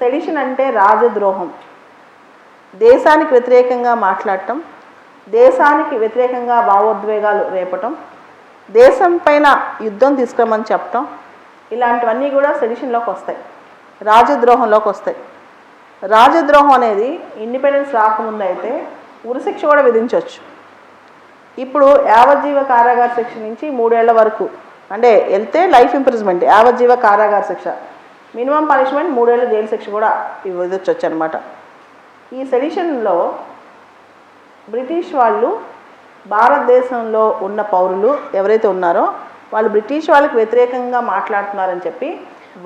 Sedition అంటే రాజద్రోహం. దేశానికి వ్యతిరేకంగా మాట్లాడటం దేశానికి వ్యతిరేకంగా భావోద్వేగాలు రేపటం దేశం పైన యుద్ధం తీసుకురమని చెప్పటం ఇలాంటివన్నీ కూడా సెడిషన్లోకి వస్తాయి. రాజద్రోహంలోకి వస్తాయి. రాజద్రోహం అనేది ఇండిపెండెన్స్ రాకముందు అయితే ఉరిశిక్ష కూడా విధించవచ్చు. ఇప్పుడు యావజ్జీవ కారాగార శిక్ష నుంచి మూడేళ్ళ వరకు అంటే వెళ్తే లైఫ్ ఇంప్రూజ్మెంట్ యావజ్జీవ కారాగార శిక్ష. మినిమం పనిష్మెంట్ మూడేళ్ళ జైలు శిక్ష కూడా విధించవచ్చు అనమాట ఈ సెడిషన్లో బ్రిటిష్ వాళ్ళు భారతదేశంలో ఉన్న పౌరులు ఎవరైతే ఉన్నారో వాళ్ళు బ్రిటిష్ వాళ్ళకి వ్యతిరేకంగా మాట్లాడుతున్నారని చెప్పి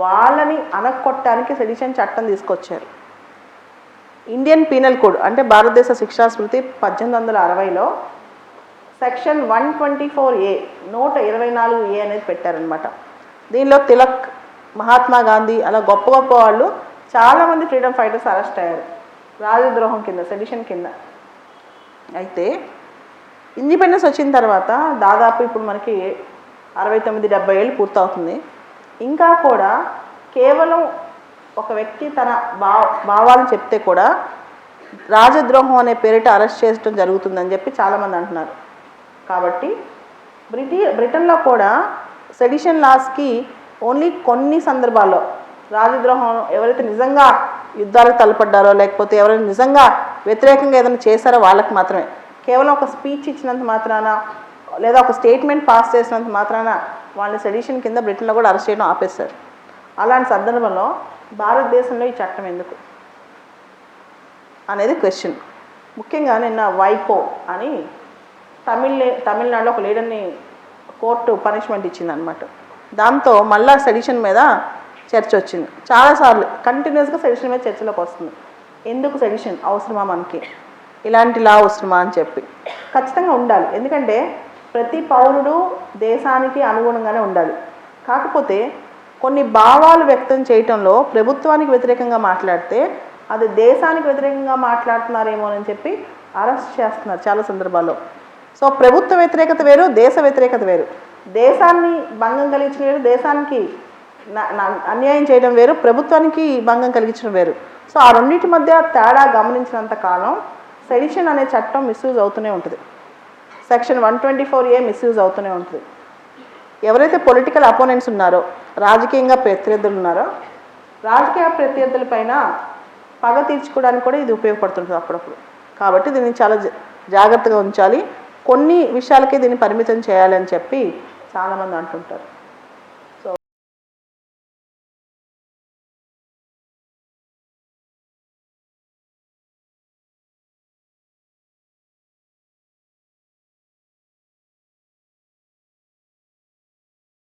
వాళ్ళని అనక్కొట్టడానికి సెడిషన్ చట్టం తీసుకొచ్చారు. ఇండియన్ పీనల్ కోడ్ అంటే భారతదేశ శిక్షా స్మృతి పద్దెనిమిది వందల అరవైలో section one twenty four A నూట ఇరవై నాలుగు ఏ అనేది పెట్టారనమాట. దీనిలో తిలక్ మహాత్మా గాంధీ అలా గొప్ప గొప్ప వాళ్ళు చాలామంది ఫ్రీడమ్ ఫైటర్స్ అరెస్ట్ అయ్యారు. రాజద్రోహం కింద సెడిషన్ కింద. అయితే ఇండిపెండెన్స్ వచ్చిన తర్వాత దాదాపు ఇప్పుడు మనకి అరవై తొమ్మిది డెబ్బై ఏళ్ళు పూర్తవుతుంది. ఇంకా కూడా కేవలం ఒక వ్యక్తి తన భావ భావాలను చెప్తే కూడా రాజద్రోహం అనే పేరిట అరెస్ట్ చేయడం జరుగుతుందని చెప్పి చాలామంది అంటున్నారు. కాబట్టి బ్రిటి బ్రిటన్లో కూడా సెడిషన్ లాస్కి ఓన్లీ కొన్ని సందర్భాల్లో రాజద్రోహం ఎవరైతే నిజంగా యుద్ధాలకు తలపడ్డారో లేకపోతే ఎవరైనా నిజంగా వ్యతిరేకంగా ఏదైనా చేశారో వాళ్ళకి మాత్రమే. కేవలం ఒక స్పీచ్ ఇచ్చినంత మాత్రాన లేదా ఒక స్టేట్మెంట్ పాస్ చేసినంత మాత్రాన వాళ్ళని సెడిషన్ కింద బ్రిటన్లో కూడా అరెస్ట్ చేయడం ఆపేశారు. అలాంటి సందర్భంలో భారతదేశంలో ఈ చట్టం ఎందుకు? అనేది క్వశ్చన్ ముఖ్యంగా నిన్న వైపో అని తమిళ తమిళనాడులో ఒక లీడర్ని కోర్టు పనిష్మెంట్ ఇచ్చిందనమాట దాంతో మళ్ళా సెడిషన్ మీద చర్చ వచ్చింది. చాలాసార్లు కంటిన్యూస్గా సెడిషన్ మీద చర్చలోకి వస్తుంది. ఎందుకు సెడిషన్ అవసరమా మనకి? ఇలాంటి లా అవసరమా అని చెప్పి. ఖచ్చితంగా ఉండాలి. ఎందుకంటే ప్రతి పౌరుడు దేశానికి అనుగుణంగానే ఉండాలి. కాకపోతే కొన్ని భావాలు వ్యక్తం చేయటంలో ప్రభుత్వానికి వ్యతిరేకంగా మాట్లాడితే అది దేశానికి వ్యతిరేకంగా మాట్లాడుతున్నారేమో అని చెప్పి అరెస్ట్ చేస్తున్నారు చాలా సందర్భాల్లో. సో ప్రభుత్వ వ్యతిరేకత వేరు దేశ వ్యతిరేకత వేరు. దేశాన్ని భంగం కలిగించడం వేరు దేశానికి అన్యాయం చేయడం వేరు ప్రభుత్వానికి భంగం కలిగించడం వేరు. సో ఆ రెండింటి మధ్య తేడా గమనించినంత కాలం సెడిషన్ అనే చట్టం మిస్యూజ్ అవుతూనే ఉంటుంది. Section one twenty four A misuse అవుతూనే ఉంటుంది. ఎవరైతే పొలిటికల్ అపోనెంట్స్ ఉన్నారో రాజకీయంగా ప్రత్యర్థులు ఉన్నారో రాజకీయ ప్రత్యర్థుల పైన పగ తీర్చుకోవడానికి కూడా ఇది ఉపయోగపడుతుంటుంది అప్పుడప్పుడు. కాబట్టి దీన్ని చాలా జా- జాగ్రత్తగా ఉంచాలి. కొన్ని విషయాలకే దీన్ని పరిమితం చేయాలని చెప్పి చాలామంది అంటుంటారు.